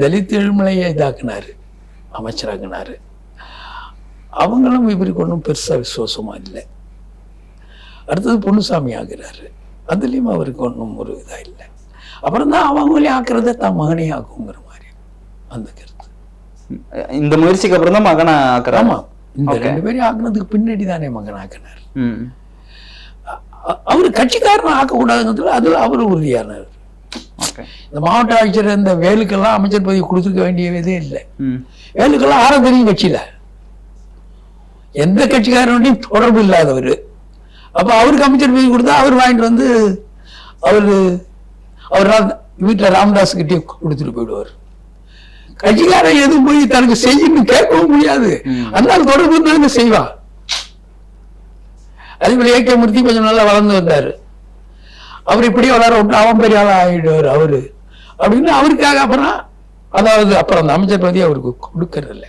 தலித் எழுமலையை இதாக்குனாரு அமைச்சராக்குனாரு. அவங்களும் இவருக்கு ஒன்றும் பெருசாக விசுவாசமாக இல்லை. அடுத்தது பொன்னுசாமி ஆகுறாரு. அதுலேயும் அவருக்கு ஒன்றும் ஒரு இதாக இல்லை. அப்புறம் தான் அவங்களே ஆக்குறத தான் மகனே ஆக்குங்கிற மாதிரி அந்த கருத்து. இந்த முயற்சிக்கு அப்புறம் தான் மகனை ஆக்குறாரு. ஆமா. இந்த ரெண்டு பேரையும் ஆக்குனதுக்கு பின்னாடி தானே மகன் ஆக்கினார். அவர் கட்சிக்காரன் ஆக்கக்கூடாதுங்கிறதுல அதில் அவர் உறுதியானவர். ஓகே இந்த மாவட்ட ஆட்சியர் இந்த வேலுக்கெல்லாம் அமைச்சர் பதவி கொடுத்துருக்க வேண்டியதே இல்லை. வேலுக்கெல்லாம் ஆரம் தெரியும் கட்சியில. எந்த கட்சிக்காரனுடையும் தொடர்பு இல்லாதவர். அப்ப அவருக்கு அமைச்சர் பதவி கொடுத்தா அவர் வாங்கிட்டு வந்து அவரு அவர் வீட்டில் ராமதாஸ் கிட்டே கொடுத்துட்டு போயிடுவார். கட்சிக்காரன் எதுவும் போய் தனக்கு செய்யணும் கேட்கவும் முடியாது. அதனால தொடர்பு இருந்தாங்க செய்வா? அதே போல ஏகே மூர்த்தி கொஞ்சம் நல்லா வளர்ந்து வந்தாரு. அவர் இப்படியே வளர விட்டு அவன் பெரிய ஆளா ஆயிடுவார் அவரு. அப்படின்னு அவருக்காக அப்புறம் அதாவது அப்புறம் அந்த அமைச்சர் பதவி அவருக்கு கொடுக்கறதில்ல.